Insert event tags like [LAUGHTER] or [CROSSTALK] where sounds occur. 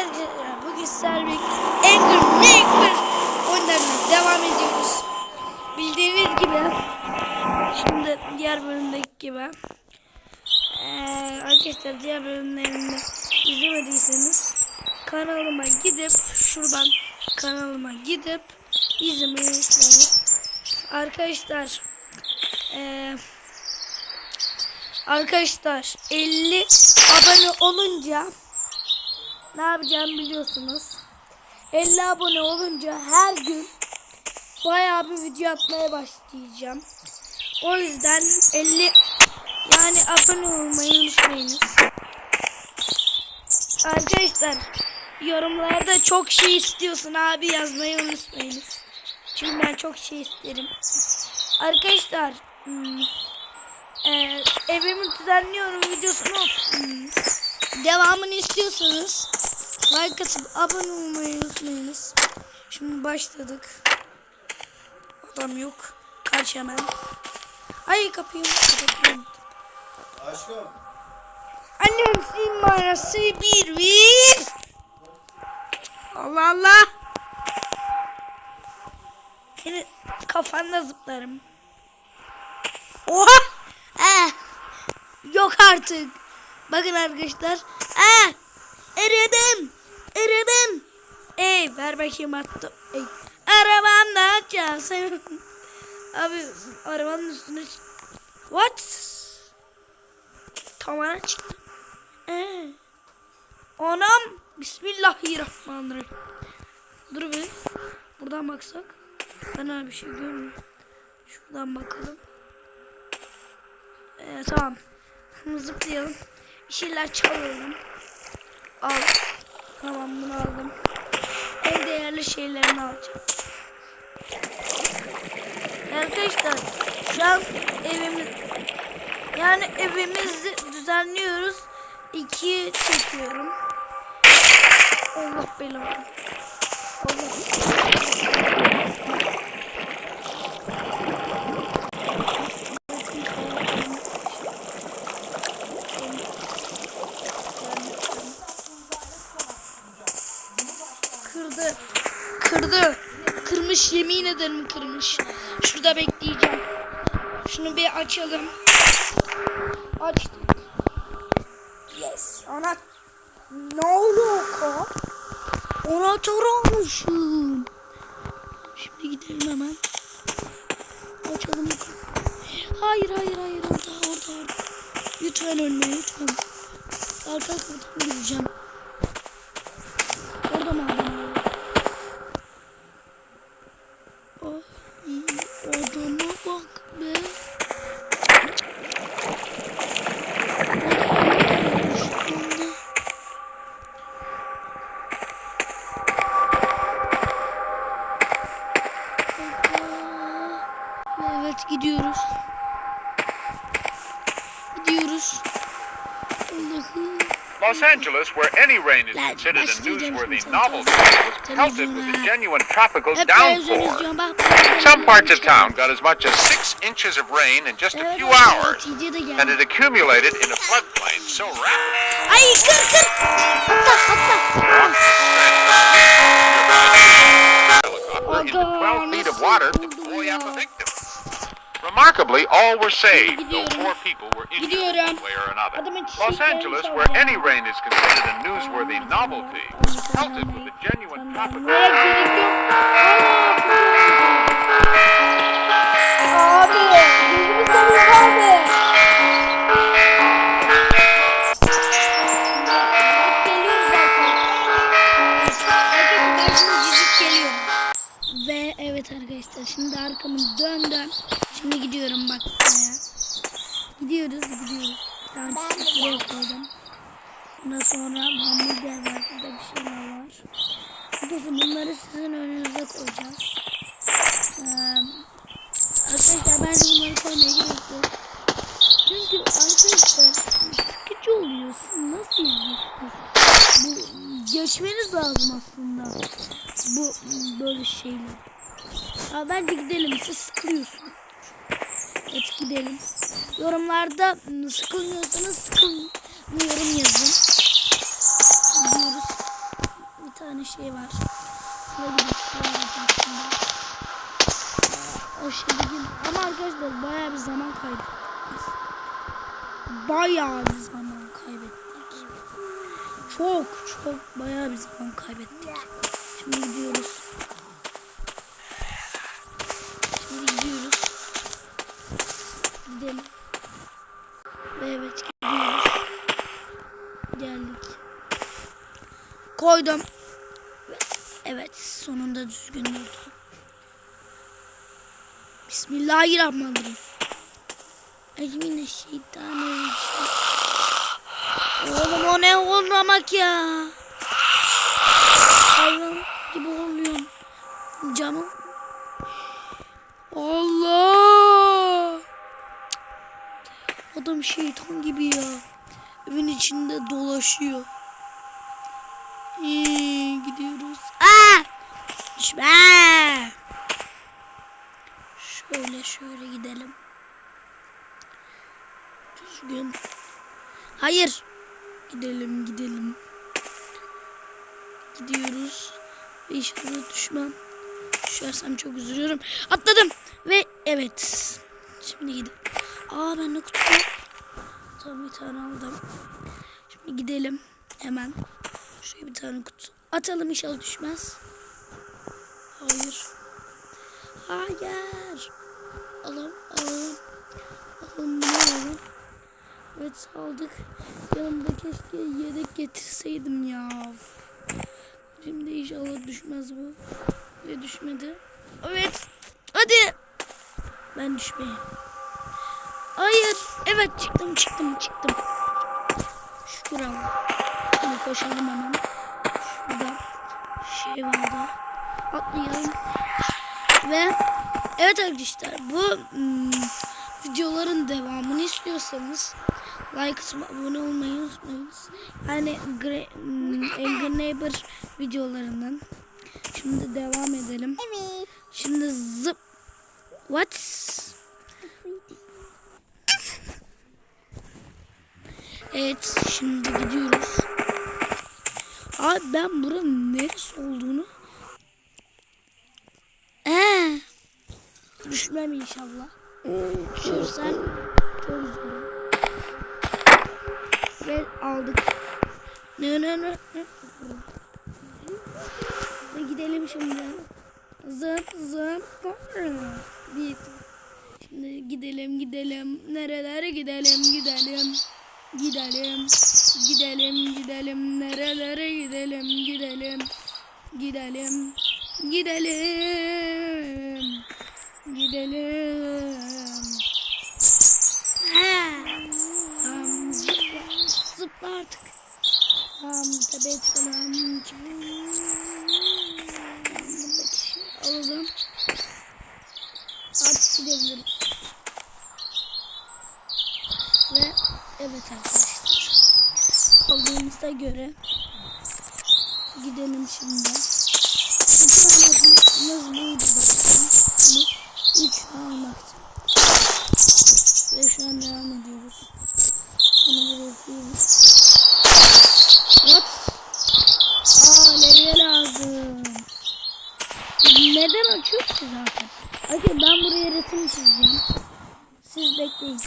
arkadaşlar bugün sizlerle Angry Maker oyunlarına devam ediyoruz. Bildiğiniz gibi şimdi diğer bölümdeki gibi ee, arkadaşlar diğer bölümlerini izlemediyseniz kanalıma gidip şuradan kanalıma gidip izlemeyi. Arkadaşlar ee, arkadaşlar 50 abone olunca ne yapacağımı biliyorsunuz. 50 abone olunca her gün bayağı bir video atmaya başlayacağım. O yüzden 50 yani abone olmayı unutmayınız. Arkadaşlar yorumlarda çok şey istiyorsun abi yazmayı unutmayınız. Çünkü ben çok şey isterim. Arkadaşlar hmm, e, evimi düzenliyorum videosunu hmm, devamını istiyorsanız like atıp abone olmayı unutmayınız. Şimdi başladık. Adam yok. Kaç hemen. Ay kapıyı kapatıyorum. Aşkım. Annem simarası bir bir. Allah Allah. Yine kafanda zıplarım. Oha! Eh. Yok artık. Bakın arkadaşlar. Eh. Eridim. Eridim. Ey ver bakayım attım. Ey. Arabamda açarsın. [LAUGHS] Abi arabanın üstüne What? Tavana çıktım. Ee. Anam. Bismillahirrahmanirrahim. Dur bir. Buradan baksak. Ben öyle bir şey görmüyorum. Şuradan bakalım. Ee, tamam. [LAUGHS] Zıplayalım. Bir şeyler çalalım. Al. Tamam bunu aldım. En değerli şeylerini alacağım. Arkadaşlar şu an evimiz yani evimizi düzenliyoruz. İkiye çekiyorum. Allah belanı. Allah. Kırdı. Kırdı. Kırmış yemin ederim kırmış. Şurada bekleyeceğim. Şunu bir açalım. Açtık. Yes. Ana ne alaka? Anahtar almışım. Şimdi gidelim hemen. Açalım. Hayır hayır hayır orada orada orada. Lütfen ölme lütfen. Arka kapıdan gideceğim. Gidiyoruz. Gidiyoruz. Allah'ım. Los Angeles, where any rain is considered a newsworthy novelty, was pelted with a genuine tropical downpour. Some parts of town got as much as six inches of rain in just a few hours, and it accumulated in a floodplain so rapid. Ay kır kır. Atla atla. Helicopter into 12 feet of water to buoy up a victim. Remarkably, all were saved, though four people were injured in one way or another. Los Angeles, where any rain is considered a newsworthy novelty, was pelted with a genuine tropical Gidiyoruz gidiyoruz. Tane çiçek buraya koydum. Ondan sonra hamburger var. Burada bir şeyler var. Arkadaşlar bunları sizin önünüze koyacağız. Ee, arkadaşlar bence bunları koymaya gerek yok. Çünkü arkadaşlar sıkıcı oluyor. Siz nasıl izliyorsunuz? Bu geçmeniz lazım aslında. Bu böyle şeyler. Ya bence gidelim. Siz sıkılıyorsunuz. Evet gidelim. Yorumlarda sıkılmıyorsanız sıkılmıyorum yazın. Gidiyoruz. tane şey var. Şimdi. O şey değil. Ama arkadaşlar bayağı bir zaman kaybettik. Bayağı bir zaman kaybettik. Çok çok bayağı bir zaman kaybettik. Şimdi gidiyoruz. Şimdi gidiyoruz. Gidelim. Ve evet gidiyoruz. Geldik. Koydum. Ve Evet sonunda düzgün oldu. Bismillahirrahmanirrahim. Ecmineşşeytanirracim. Oğlum o ne olmamak ya. Hayvan gibi oluyorum. Camı. Adam şeytan gibi ya. Evin içinde dolaşıyor. İyi, gidiyoruz. Aa! Düşme. Şöyle şöyle gidelim. Düzgün. Hayır. Gidelim gidelim. Gidiyoruz. Ve inşallah düşmem. Düşersem çok üzülüyorum. Atladım. Ve evet. Şimdi gidelim. Aa bende kutu yok. Tamam bir tane aldım. Şimdi gidelim. Hemen. Şuraya bir tane kutu. Atalım inşallah düşmez. Hayır. Hayır. Alalım alalım. Alalım bunu alalım. Evet aldık. Yanımda keşke yedek getirseydim ya. Şimdi inşallah düşmez bu. Ve düşmedi. Evet. Hadi. Ben düşmeyeyim. Hayır. Evet çıktım çıktım çıktım. Şükür Allah. Şimdi koşalım hemen. Şurada şey vardı. Atlayalım. Ve evet arkadaşlar bu hmm, videoların devamını istiyorsanız like atıp abone olmayı unutmayınız. Yani Gre hmm, Angry Neighbor videolarından. Şimdi devam edelim. Evet. Şimdi zıp. What? Evet şimdi gidiyoruz. Abi ben buranın neresi olduğunu ee, düşmem inşallah. Düşürsem çok üzülürüm. Ve aldık. Ne ne ne ne. Ve gidelim şimdi. Zıp zıp. Şimdi gidelim gidelim. Nerelere gidelim gidelim. Gidelim. Gidelim gidelim. Nerelere gidelim gidelim. Gidelim. Gidelim. Gidelim. Ha. Tamam zıpla. Zıpla artık. Tamam. Buradaki şeyi alalım. Artık gidebiliriz. Ve evet arkadaşlar. Aldığımıza göre gidelim şimdi. Amacımız buydu zaten. Bu üç almaktı. Ve şu an devam ediyoruz. Bunu buraya koyuyoruz. What? Aa levye lazım. Neden açıyoruz ki zaten? Bakın ben buraya resim çizeceğim. Siz bekleyin.